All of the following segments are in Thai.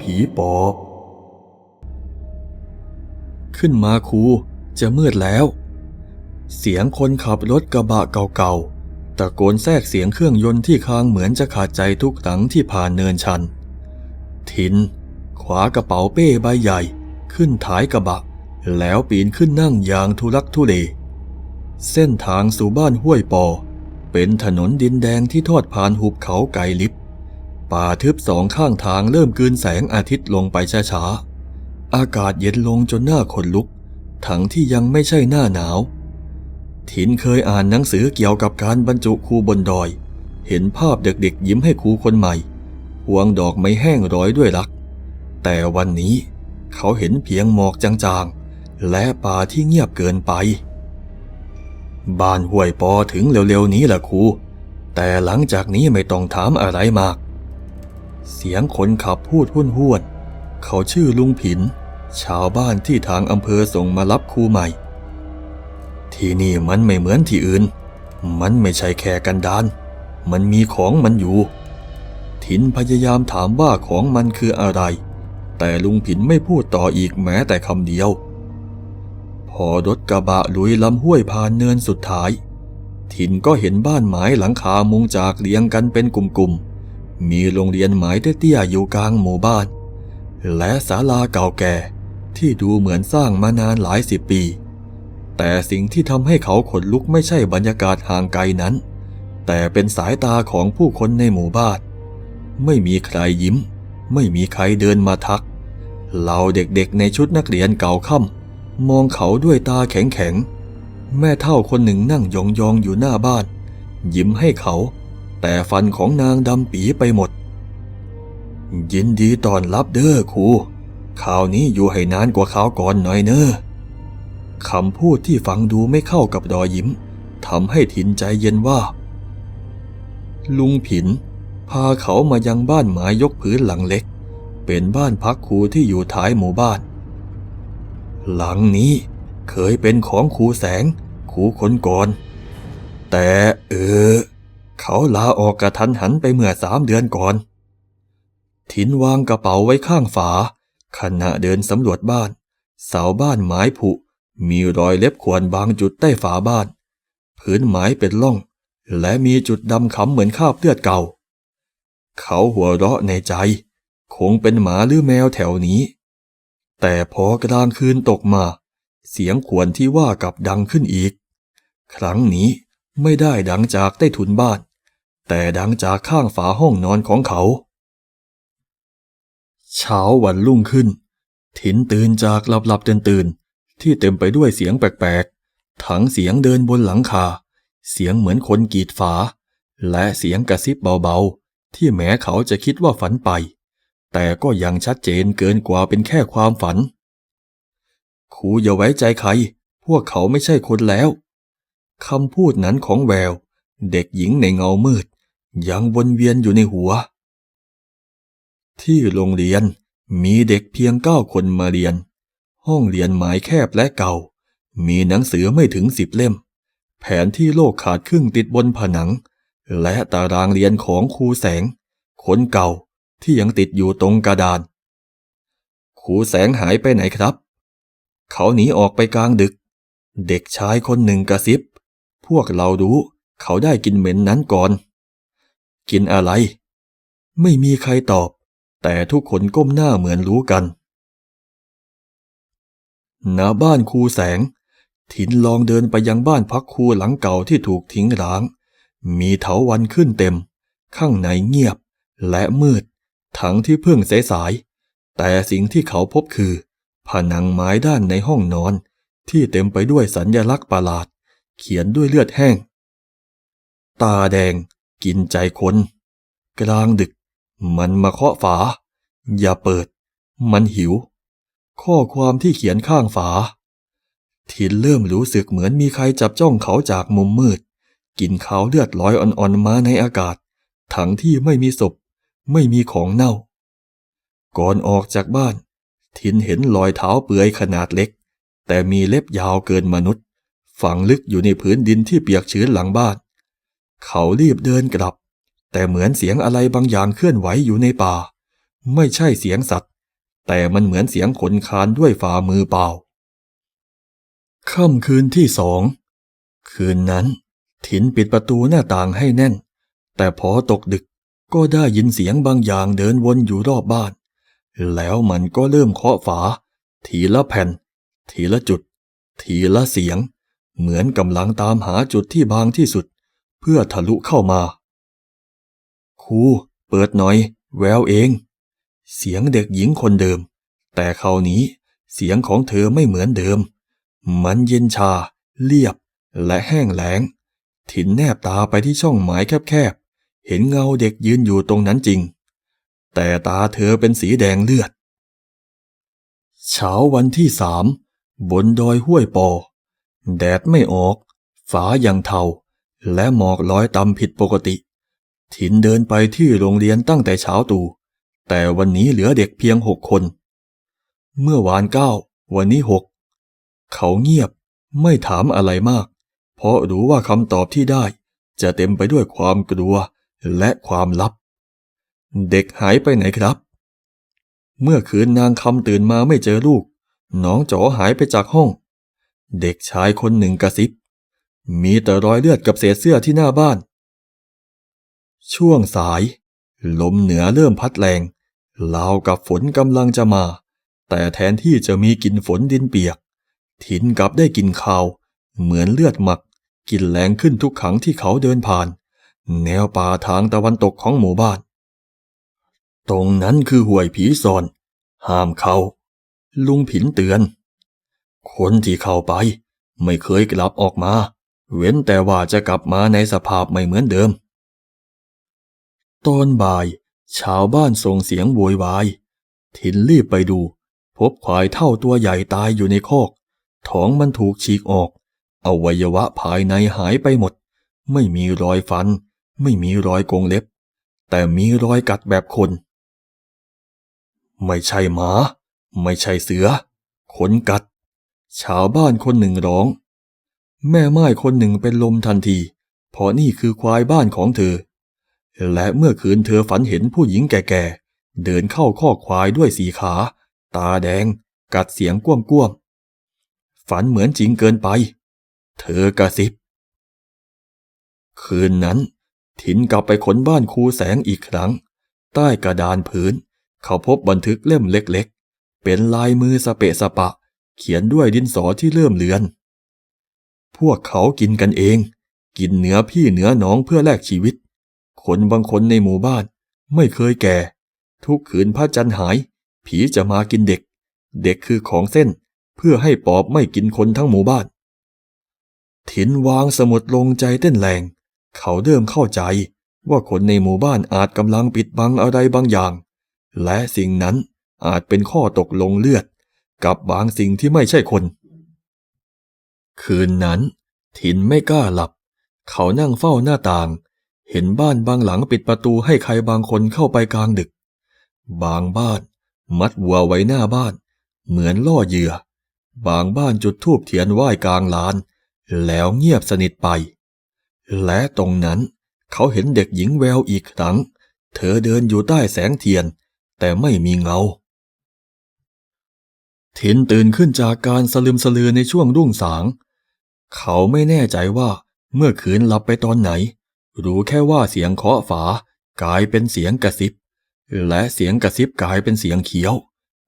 ผีปอบ ขึ้นมาครูจะมืดแล้ว เสียงคนขับรถกระบะเก่าๆตะโกนแทรกเสียงเครื่องยนต์ที่ค้างเหมือนจะขาดใจทุกครั้งที่ผ่านเนินชัน ทินขวากระเป๋าเป้ใบใหญ่ ขึ้นท้ายกระบะ แล้วปีนขึ้นนั่งอย่างทุลักทุเลเส้นทางสู่บ้านห้วยปอ เป็นถนนดินแดงที่ทอดผ่านหุบเขาไกลลิบ ป่าทึบสองข้างทางเริ่มกืนแสงอาทิตย์ลงไปช้าๆ อากาศเย็นลงจนหน้าขนลุก ทั้งที่ยังไม่ใช่หน้าหนาว ถินเคยอ่านหนังสือเกี่ยวกับการบรรจุครูบนดอย เห็นภาพเด็กๆยิ้มให้ครูคนใหม่ พวงดอกไม้แห้งร้อยด้วยรัก แต่วันนี้เขาเห็นเพียงหมอกจางๆ และป่าที่เงียบเกินไป บ้านห้วยปอถึงเร็วๆนี้แหละครู แต่หลังจากนี้ไม่ต้องถามอะไรมาก เสียงคนขับพูดห้วนห้วนๆเขาชื่อลุงผิน ชาวบ้านที่ทางอำเภอส่งมารับครูใหม่ ที่นี่มันไม่เหมือนที่อื่น มันไม่ใช่แค่กันดาน มันมีของมันอยู่ ถินพยายามถามว่าของมันคืออะไร แต่ลุงผินไม่พูดต่ออีกแม้แต่คำเดียว พอรถกระบะลุยลำห้วยผ่านเนินสุดท้าย ถินก็เห็นบ้านไม้หลังคามุงจากเรียงกันเป็นกลุ่มๆ มีโรงเรียนไม้เตี้ยๆอยู่กลางหมู่บ้าน และศาลาเก่าแก่ที่ดูเหมือนสร้างมานานหลายสิบปี แต่สิ่งที่ทำให้เขาขนลุกไม่ใช่บรรยากาศห่างไกลนั้น แต่เป็นสายตาของผู้คนในหมู่บ้าน ไม่มีใครยิ้ม ไม่มีใครเดินมาทัก เหล่าเด็กๆในชุดนักเรียนเก่าค่ำมองเขาด้วยตาแข็งๆ แม่เท่าคนหนึ่งนั่งยองๆอยู่หน้าบ้าน ยิ้มให้เขา แต่ฟันของนางดำปีไปหมด ยินดีต้อนรับเด้อครูข่าวนี้อยู่ให้นานกว่าข่าวก่อนหน่อยเนอะคำพูดที่ฟังดูไม่เข้ากับรอยิ้มทำให้ถินใจเย็นว่า ลุงผิน พาเขามายังบ้านไม้ยกพื้นหลังเล็ก เป็นบ้านพักครูที่อยู่ท้ายหมู่บ้าน หลังนี้เคยเป็นของครูแสงครูคนก่อน แต่เออ เขาลาออกกระทันหันไปเมื่อสามเดือนก่อน ถินวางกระเป๋าไว้ข้างฝา ขณะเดินสำรวจบ้าน เสาบ้านไม้ผุ มีรอยเล็บขวนบางจุดใต้ฝาบ้าน พื้นไม้เป็นร่อง และมีจุดดำค้ำเหมือนคราบเลือดเก่า เขาหัวเราะในใจ คงเป็นหมาหรือแมวแถวนี้ แต่พอกลางคืนตกมา เสียงขวนที่ว่ากับดังขึ้นอีก ครั้งนี้ ไม่ได้ดังจากใต้ถุนบ้าน แต่ดังจากข้างฝาห้องนอนของเขา เช้าวันรุ่งขึ้น ถินตื่นจากหลับหลับตื่นตื่นที่เต็มไปด้วยเสียงแปลกๆ ทั้งเสียงเดินบนหลังคา เสียงเหมือนคนกรีดฝา และเสียงกระซิบเบาๆ ที่แม้เขาจะคิดว่าฝันไป แต่ก็ยังชัดเจนเกินกว่าเป็นแค่ความฝันครูอย่าไว้ใจใคร พวกเขาไม่ใช่คนแล้ว คำพูดนั้นของแวว เด็กหญิงในเงามืด ยังวนเวียนอยู่ในหัว ที่โรงเรียนมีเด็กเพียงเก้าคนมาเรียน ห้องเรียนหมายแคบและเก่า มีหนังสือไม่ถึงสิบเล่ม แผนที่โลกขาดครึ่งติดบนผนัง และตารางเรียนของครูแสง คนเก่าที่ยังติดอยู่ตรงกระดานครูแสงหายไปไหนครับ เขาหนีออกไปกลางดึก เด็กชายคนหนึ่งกระซิบ พวกเรารู้เขาได้กินเหม็นนั้นก่อน กินอะไร ไม่มีใครตอบ แต่ทุกคนก้มหน้าเหมือนรู้กันณบ้านครูแสง ถินลองเดินไปยังบ้านพักครูหลังเก่าที่ถูกทิ้งร้าง มีเถาวันขึ้นเต็ม ข้างในเงียบและมืด ทั้งที่เพิ่งสายๆแต่สิ่งที่เขาพบคือ ผนังไม้ด้านในห้องนอน ที่เต็มไปด้วยสัญญลักษณ์ประหลาด เขียนด้วยเลือดแห้ง ตาแดงกินใจคน กลางดึก มันมาเคาะฝา อย่าเปิด มันหิว ข้อความที่เขียนข้างฝา ทินเริ่มรู้สึกเหมือนมีใครจับจ้องเขาจากมุมมืด กินเขาเลือดลอยอ่อนๆมาในอากาศ ทั้งที่ไม่มีศพ ไม่มีของเน่า ก่อนออกจากบ้าน ทินเห็นรอยเท้าเปื่อยขนาดเล็ก แต่มีเล็บยาวเกินมนุษย์ ฝังลึกอยู่ในพื้นดินที่เปียกชื้นหลังบ้าน เขารีบเดินกลับ แต่เหมือนเสียงอะไรบางอย่างเคลื่อนไหวอยู่ในป่า ไม่ใช่เสียงสัตว์ แต่มันเหมือนเสียงขนคานด้วยฝ่ามือเปล่า ค่ำคืนที่สอง คืนนั้น ถินปิดประตูหน้าต่างให้แน่น แต่พอตกดึกก็ได้ยินเสียงบางอย่างเดินวนอยู่รอบบ้าน แล้วมันก็เริ่มเคาะฝา ทีละแผ่น ทีละจุด ทีละเสียง เหมือนกำลังตามหาจุดที่บางที่สุด เพื่อทะลุเข้ามา ครูเปิดหน่อย แววเอง เสียงเด็กหญิงคนเดิม แต่คราวนี้เสียงของเธอไม่เหมือนเดิม มันเย็นชา เรียบ และแห้งแล้ง ถินแนบตาไปที่ช่องหมายแคบๆ เห็นเงาเด็กยืนอยู่ตรงนั้นจริง แต่ตาเธอเป็นสีแดงเลือด เช้าวันที่สามบนดอยห้วยปอ แดดไม่ออก ฟ้ายังเทา และหมอกลอยต่ำผิดปกติ ถินเดินไปที่โรงเรียนตั้งแต่เช้าตู่แต่วันนี้เหลือเด็กเพียงหกคน เมื่อวานเก้า วันนี้หก เขาเงียบ ไม่ถามอะไรมาก เพราะรู้ว่าคำตอบที่ได้ จะเต็มไปด้วยความกลัวและความลับ เด็กหายไปไหนครับ เมื่อคืนนางคำตื่นมาไม่เจอลูก น้องจ๋อหายไปจากห้อง เด็กชายคนหนึ่งกระซิบ มีแต่รอยเลือดกับเศษเสื้อที่หน้าบ้าน ช่วงสาย ลมเหนือเริ่มพัดแรงราวกับฝนกำลังจะมา แต่แทนที่จะมีกลิ่นฝนดินเปียก ถินกลับได้กลิ่นคาว เหมือนเลือดหมักกลิ่นแรงขึ้นทุกครั้งที่เขาเดินผ่าน แนวป่าทางตะวันตกของหมู่บ้าน ตรงนั้นคือห่วยผีซอน ห้ามเขา ลุงผินเตือน คนที่เข้าไป ไม่เคยกลับออกมา เว้นแต่ว่าจะกลับมาในสภาพไม่เหมือนเดิม ตอนบ่าย ชาวบ้านส่งเสียงโวยวายถินรีบไปดู พบควายเท่าตัวใหญ่ตายอยู่ในคอก ท้องมันถูกฉีกออก อวัยวะภายในหายไปหมด ไม่มีรอยฟัน ไม่มีรอยกรงเล็บ แต่มีรอยกัดแบบคน ไม่ใช่หมา ไม่ใช่เสือคนกัด ชาวบ้านคนหนึ่งร้อง แม่ไม้คนหนึ่งเป็นลมทันที เพราะนี่คือควายบ้านของเธอ และเมื่อคืนเธอฝันเห็นผู้หญิงแก่ๆ เดินเข้าข้อควายด้วยสีขา ตาแดง กัดเสียงก้วมก้วมฝันเหมือนจริงเกินไป เธอกระซิบ คืนนั้น ถินกลับไปขนบ้านครูแสงอีกครั้ง ใต้กระดานพื้น เขาพบบันทึกเล่มเล็กๆ เป็นลายมือสเปะสปะ เขียนด้วยดินสอที่เริ่มเลือน พวกเขากินกันเอง กินเหนือพี่เหนือน้องเพื่อแลกชีวิต คนบางคนในหมู่บ้าน ไม่เคยแก่ ทุกคืนพระจันทร์หาย ผีจะมากินเด็ก เด็กคือของเส้น เพื่อให้ปอบไม่กินคนทั้งหมู่บ้าน ถินวางสมุดลงใจเต้นแรง เขาเริ่มเข้าใจว่าคนในหมู่บ้านอาจกำลังปิดบังอะไรบางอย่าง และสิ่งนั้นอาจเป็นข้อตกลงเลือด กับบางสิ่งที่ไม่ใช่คน คืนนั้น ถินไม่กล้าหลับ เขานั่งเฝ้าหน้าต่าง เห็นบ้านบางหลังปิดประตูให้ใครบางคนเข้าไปกลางดึก บางบ้านมัดวัวไว้หน้าบ้าน เหมือนล่อเหยื่อ บางบ้านจุดธูปเทียนไหว้กลางลาน แล้วเงียบสนิทไป และตรงนั้นเขาเห็นเด็กหญิงแววอีกครั้ง เธอเดินอยู่ใต้แสงเทียน แต่ไม่มีเงา ถินตื่นขึ้นจากการสลืมสลือในช่วงรุ่งสาง เขาไม่แน่ใจว่าเมื่อคืนหลับไปตอนไหน รู้แค่ว่าเสียงเคาะฝากลายเป็นเสียงกระซิบ และเสียงกระซิบกลายเป็นเสียงเขียว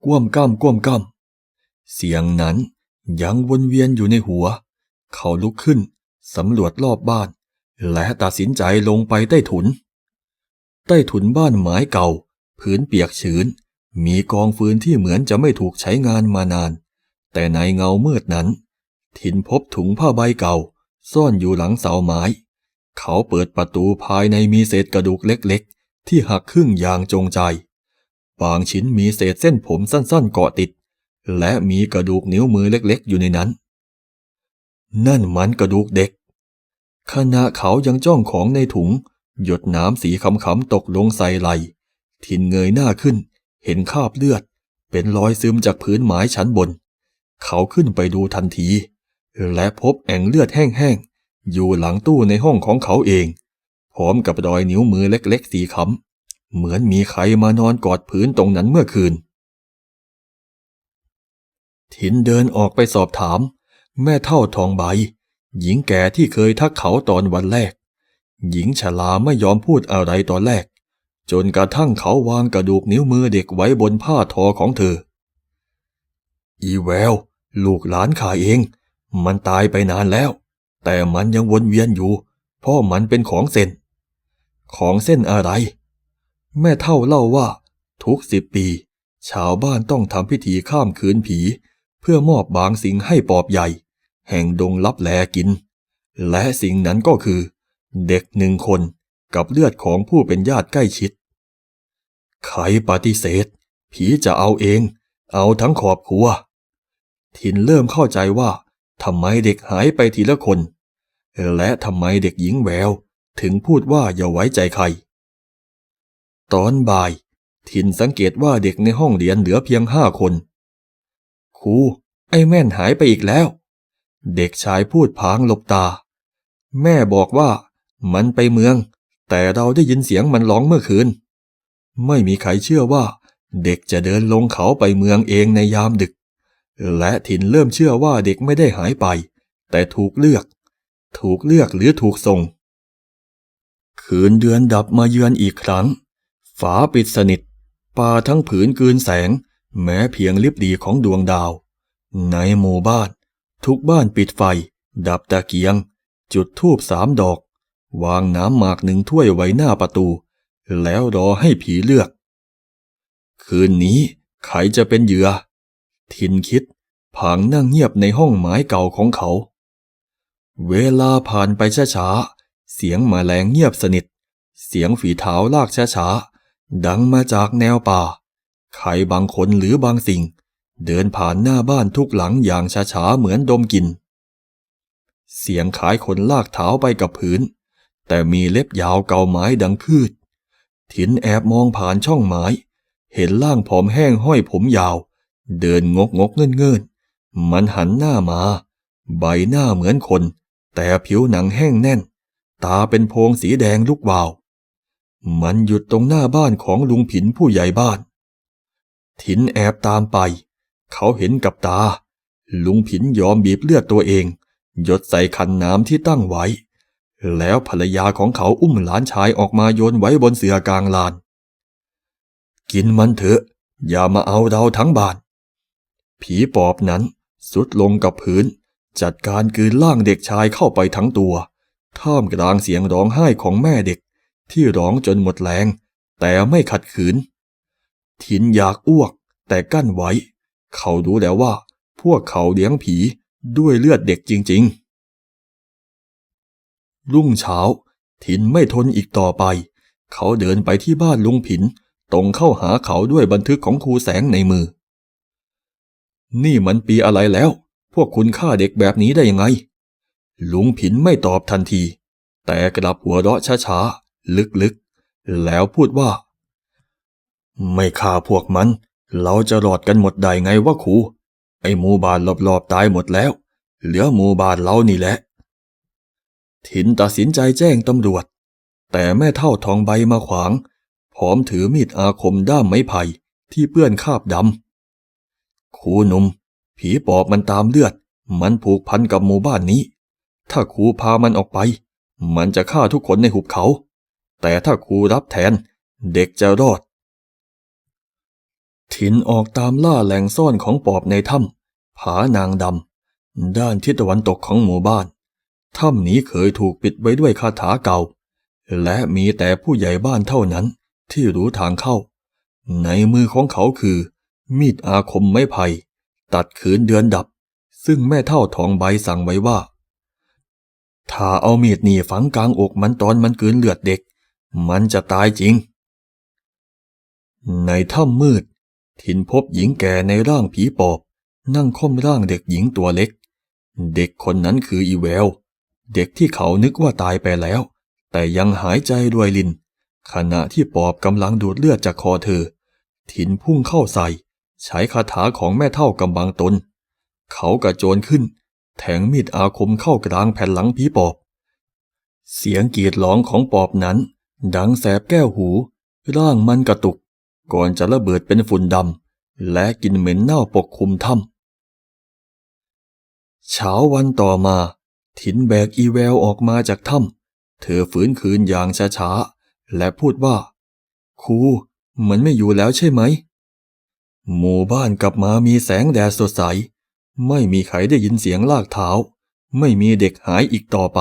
ก้วมก้ำก้วมก้ำเสียงนั้นยังวนเวียนอยู่ในหัว เขาลุกขึ้นสำรวจรอบบ้าน และตัดสินใจลงไปใต้ถุน ใต้ถุนบ้านไม้เก่า พื้นเปียกชื้น มีกองฟืนที่เหมือนจะไม่ถูกใช้งานมานาน แต่ในเงามืดนั้น ถินพบถุงผ้าใบเก่า ซ่อนอยู่หลังเสาไม้ เขาเปิดประตูภายในมีเศษกระดูกเล็กๆ ที่หักครึ่งอย่างจงใจ บางชิ้นมีเศษเส้นผมสั้นๆเกาะติด และมีกระดูกนิ้วมือเล็กๆ อยู่ในนั้น นั่นมันกระดูกเด็ก ขณะเขายังจ้องของในถุง หยดน้ำสีขำๆตกลงใส่ไหลทินเงยหน้าขึ้น เห็นคราบเลือด เป็นรอยซึมจากพื้นไม้ชั้นบน เขาขึ้นไปดูทันที และพบแอ่งเลือดแห้งๆ อยู่หลังตู้ในห้องของเขาเอง พร้อมกับรอยนิ้วมือเล็กๆสีขเหมือนมีใครมานอนกอดพื้นตรงนั้นเมื่อคืน ถินเดินออกไปสอบถาม แม่เท่าทองใบ หญิงแก่ที่เคยทักเขาตอนวันแรก หญิงชราไม่ยอมพูดอะไรตอนแรก จนกระทั่งเขาวางกระดูกนิ้วมือเด็กไว้บนผ้าทอของเธอ อีแวว ลูกหลานข้าเอง มันตายไปนานแล้ว แต่มันยังวนเวียนอยู่ เพราะมันเป็นของเส้น ของเส้นอะไร แม่เท่าเล่าว่า ทุกสิบปี ชาวบ้านต้องทำพิธีข้ามคืนผี เพื่อมอบบางสิ่งให้ปอบใหญ่ แห่งดงลับแลกิน และสิ่งนั้นก็คือ เด็กหนึ่งคนกับเลือดของผู้เป็นญาติใกล้ชิด ใครปฏิเสธ ผีจะเอาเอง เอาทั้งขอบครัวถินเริ่มเข้าใจว่าทำไมเด็กหายไปทีละคน และทำไมเด็กหญิงแวว ถึงพูดว่าอย่าไว้ใจใคร ตอนบ่ายถินสังเกตว่าเด็กในห้องเรียนเหลือเพียงห้าคน ครู ไอ้แม่นหายไปอีกแล้ว เด็กชายพูดพางหลบตา แม่บอกว่ามันไปเมือง แต่เราได้ยินเสียงมันร้องเมื่อคืน ไม่มีใครเชื่อว่า เด็กจะเดินลงเขาไปเมืองเองในยามดึก และถิ่นเริ่มเชื่อว่าเด็กไม่ได้หายไป แต่ถูกเลือก ถูกเลือกหรือถูกส่ง คืนเดือนดับมาเยือนอีกครั้ง ฝาปิดสนิทป่าทั้งผืนกืนแสง แม้เพียงลิบดีของดวงดาว ในหมู่บ้าน ทุกบ้านปิดไฟ ดับตะเกียง จุดธูปสามดอก วางน้ำหมากหนึ่งถ้วยไว้หน้าประตู แล้วรอให้ผีเลือก คืนนี้ใครจะเป็นเหยื่อ ทินคิดผางนั่งเงียบในห้องไม้เก่าของเขา เวลาผ่านไปช้าๆ เสียงแมลงเงียบสนิท เสียงฝีเท้าลากช้าๆ ดังมาจากแนวป่า ใครบางคนหรือบางสิ่ง เดินผ่านหน้าบ้านทุกหลังอย่างช้าๆ เหมือนดมกลิ่น เสียงขายคนลากเท้าไปกับพื้น แต่มีเล็บยาวเกาไม้ดังพืช ถินแอบมองผ่านช่องไม้ เห็นร่างผอมแห้งห้อยผมยาว เดินงกงกเงินเงินมันหันหน้ามา ใบหน้าเหมือนคน แต่ผิวหนังแห้งแน่น ตาเป็นโพรงสีแดงลุกวาว มันหยุดตรงหน้าบ้านของลุงผินผู้ใหญ่บ้าน ถินแอบตามไป เขาเห็นกับตา ลุงผินยอมบีบเลือดตัวเอง หยดใส่ขันน้ำที่ตั้งไว้ แล้วภรรยาของเขาอุ้มหลานชายออกมาโยนไว้บนเสื่อกลางลาน กินมันเถอะ อย่ามาเอาเราทั้งบาน ผีปอบนั้นสุดลงกับพื้น จัดการกืนล่างเด็กชายเข้าไปทั้งตัว ท่ามกลางเสียงร้องไห้ของแม่เด็ก ที่ร้องจนหมดแรง แต่ไม่ขัดขืน ถินอยากอ้วก แต่กั้นไว้ เขารู้แล้วว่า พวกเขาเลี้ยงผีด้วยเลือดเด็กจริง ๆ รุ่งเช้า ถินไม่ทนอีกต่อไป เขาเดินไปที่บ้านลุงผิน ตรงเข้าหาเขาด้วยบันทึกของครูแสงในมือ นี่มันปีอะไรแล้ว พวกคุณฆ่าเด็กแบบนี้ได้ยังไง ลุงผินไม่ตอบทันที แต่กลับหัวเราะช้าๆ ลึกๆ แล้วพูดว่า ไม่ฆ่าพวกมัน เราจะรอดกันหมดได้ไงวะครูไอ้หมู่บ้านรอบๆตายหมดแล้ว เหลือหมู่บ้านเรานี่แหละ ถินตัดสินใจแจ้งตำรวจ แต่แม่เท่าทองใบมาขวาง พร้อมถือมีดอาคมด้ามไม้ไผ่ที่เปื้อนคราบดำครูหนุ่ม ผีปอบมันตามเลือด มันผูกพันกับหมู่บ้านนี้ ถ้าครูพามันออกไป มันจะฆ่าทุกคนในหุบเขา แต่ถ้าครูรับแทน เด็กจะรอด ถินออกตามล่าแหล่งซ่อนของปอบในถ้ำผานางดำด้านทิศตะวันตกของหมู่บ้าน ถ้ำนี้เคยถูกปิดไว้ด้วยคาถาเก่า และมีแต่ผู้ใหญ่บ้านเท่านั้นที่รู้ทางเข้า ในมือของเขาคือ มีดอาคมไม้ไผ่ตัดขืนเดือนดับ ซึ่งแม่เท่าทองใบสั่งไว้ว่า ถ้าเอามีดหนีฝังกลางอกมันตอนมันกืนเลือดเด็ก มันจะตายจริง ในถ้ำมืด ถินพบหญิงแก่ในร่างผีปอบ นั่งค่อมร่างเด็กหญิงตัวเล็ก เด็กคนนั้นคืออีแวว เด็กที่เขานึกว่าตายไปแล้ว แต่ยังหายใจรวยลิน ขณะที่ปอบกำลังดูดเลือดจากคอเธอ ถินพุ่งเข้าใส่ ใช้คาถาของแม่เท่ากำบังตน เขากระโจนขึ้นแทงมีดอาคมเข้ากลางแผ่นหลังผีปอบ เสียงกรีดร้องของปอบนั้น ดังแสบแก้วหู ร่างมันกระตุก ก่อนจะระเบิดเป็นฝุ่นดำและกลินเหม็นเน่าปกคลุมถ้ำเช้าวันต่อมา ถินแบกอีแววออกมาจากถ้ำเธอฝืนคืนอย่างช้าๆ และพูดว่า ครูเหมือนไม่อยู่แล้วใช่ไหม หมู่บ้านกลับมามีแสงแดดสดใส ไม่มีใครได้ยินเสียงลากเท้า ไม่มีเด็กหายอีกต่อไป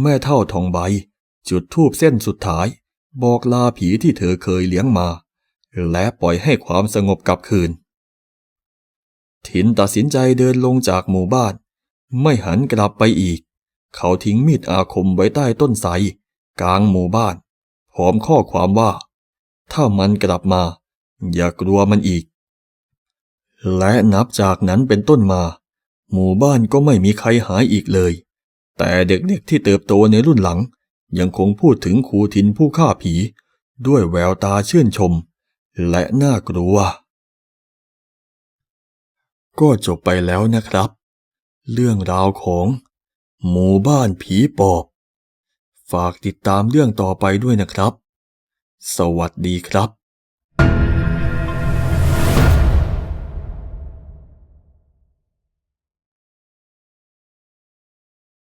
แม่เท่าทองใบ จุดทูบเส้นสุดท้าย บอกลาผีที่เธอเคยเลี้ยงมา และปล่อยให้ความสงบกลับคืนถินตัดสินใจเดินลงจากหมู่บ้าน ไม่หันกลับไปอีก เขาทิ้งมีดอาคมไว้ใต้ต้นไทรกลางหมู่บ้าน พร้อมข้อความว่า ถ้ามันกลับมา อย่ากลัวมันอีก และนับจากนั้นเป็นต้นมา หมู่บ้านก็ไม่มีใครหายอีกเลย แต่เด็กๆที่เติบโตในรุ่นหลัง ยังคงพูดถึงครูทินผู้ฆ่าผี ด้วยแววตาชื่นชม และน่ากลัวก็จบไปแล้วนะครับ เรื่องราวของ หมู่บ้านผีปอบ ฝากติดตามเรื่องต่อไปด้วยนะครับ สวัสดีครับ